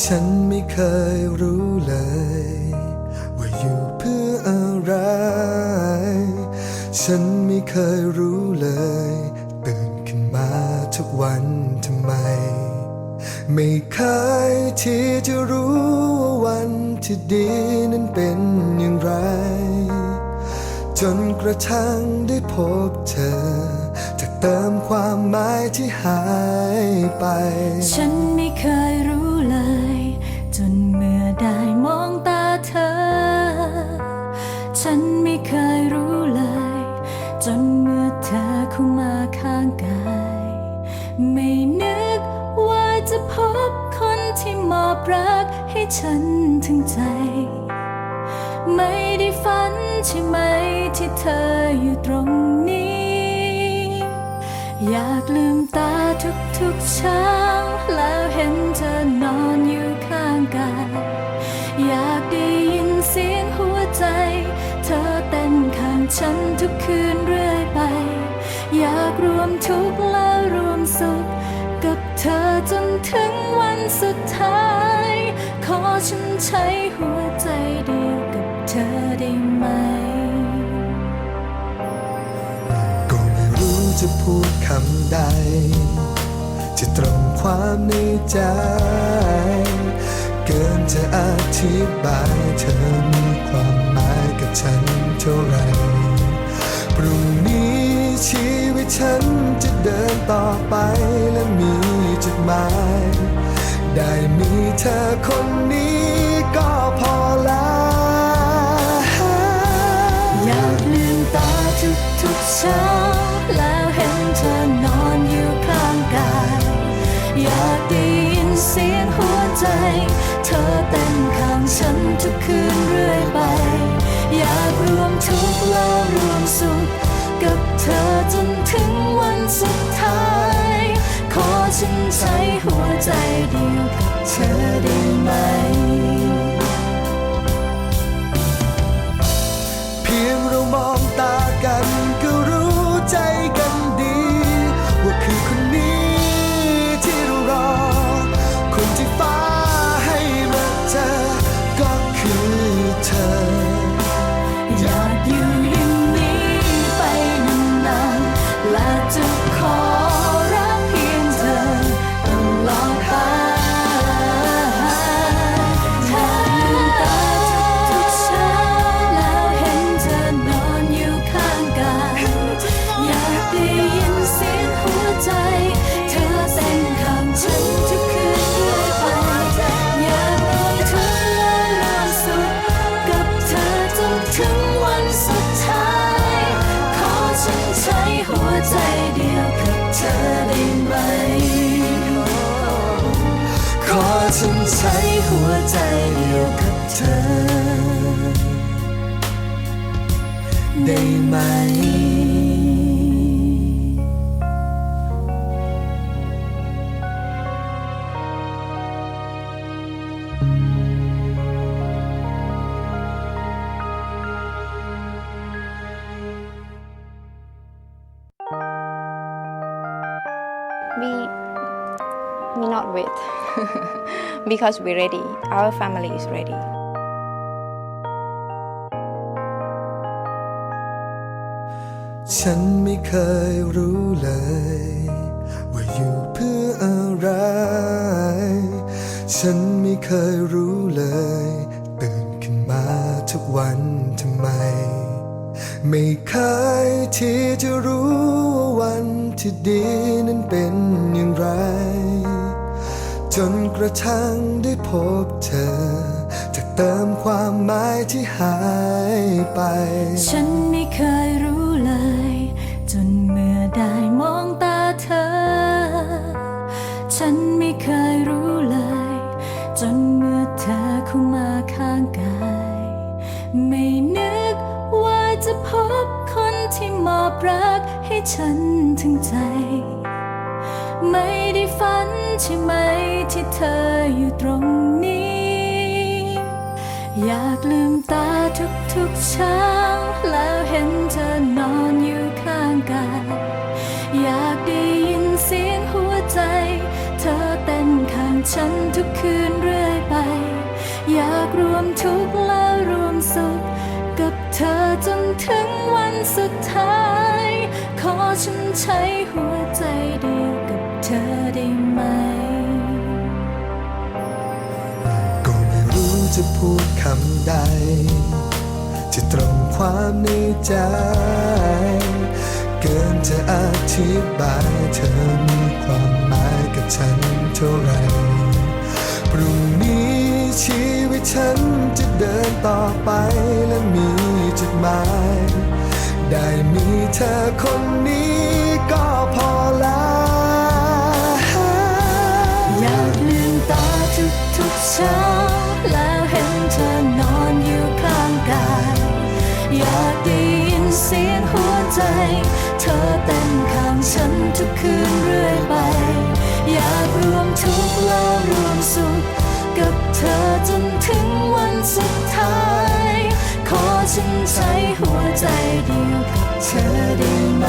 ฉันไม่เคยรู้เลย ว่าอยู่เพื่ออะไร ฉันไม่เคยรู้เลย ตื่นขึ้นมาทุกวันทำไม ไม่เคยที่จะรู้ว่าวันที่ดีนั้นเป็นอย่างไร จนกระทั่งได้พบเธอจะเติมความหมายที่หายไป ฉันไม่เคยรู้ เลย จนเมื่อได้มองตาเธอ ฉันไม่เคยรู้เลย จนเมื่อเธอเข้ามาข้างกาย ไม่นึกว่าจะพบคนที่มอบรักให้ฉันถึงใจ ไม่ได้ฝันใช่ไหมที่เธออยู่ตรงนี้ อยากลืมตา ทุกๆเช้า แล้วเห็นเธอนอนอยู่ข้างกาย อยากได้ยินเสียงหัวใจ เธอเต้นข้างฉันทุกคืนเรื่อยไป อยากรวมทุกข์และรวมสุข กับเธอจนถึงวันสุดท้าย ขอฉันใช้หัวใจเดียวกับเธอได้ไหม จะพูดคำใด จะตรงความในใจ เกินจะอธิบายเธอมีความหมายกับฉันเท่าไรพรุ่งนี้ชีวิตฉันจะเดินต่อไปและมีจุดหมาย ได้มีเธอคนนี้ก็พอแล้วอยากลืมตาทุกๆเช้า ใจ เธอเต้นข้างฉันทุกคืนเรื่อยไป อยากรวมทุกข์และรวมสุขกับเธอจนถึงวันสุดท้าย ขอฉันใช้หัวใจเดียวกับเธอได้ไหม ขอฉันใช้หัวใจเดียวกับเธอ ได้ไหม we we not wait because we're ready our family is ready ฉันไม่เคยรู้เลย ว่าอยู่เพื่ออะไร ฉันไม่เคยรู้เลย ตื่นขึ้นมาทุกวันทำไม ไม่เคยที่จะรู้ว่าวันที่ดีนั้นเป็นอย่างไร จนกระทั่งได้พบเธอ จะเติมความหมายที่หายไป ฉันไม่เคยรู้เลย จนเมื่อได้มองตาเธอ ฉันไม่เคยรู้เลย จนเมื่อเธอเข้ามาข้างกาย ไม่นึกว่าจะพบคนที่มอบรักให้ฉันถึงใจ ไม่ได้ฝัน ใช่ไหมที่เธออยู่ตรงนี้ อยากลืมตาทุกๆเช้าแล้วเห็นเธอนอนอยู่ข้างกายอยากได้ยินเสียงหัวใจ เธอเต้นข้างฉันทุกคืนเรื่อยไป อยากรวมทุกข์และรวมสุข กับเธอจนถึงวันสุดท้าย ขอฉันใช้หัวใจเดียวกับเธอได้ จะพูดคำใด จะตรงความในใจ เกินจะอธิบายเธอมีความหมายกับฉันเท่าไรพรุ่งนี้ชีวิตฉันจะเดินต่อไปและมีจุดหมาย ได้มีเธอคนนี้ก็พอ เธอเต้นข้างฉันทุกคืนเรื่อยไป อยากรวมทุกข์แล้วรวมสุข กับเธอจนถึงวันสุดท้าย ขอฉันใช้หัวใจเดียวกับเธอได้ไหม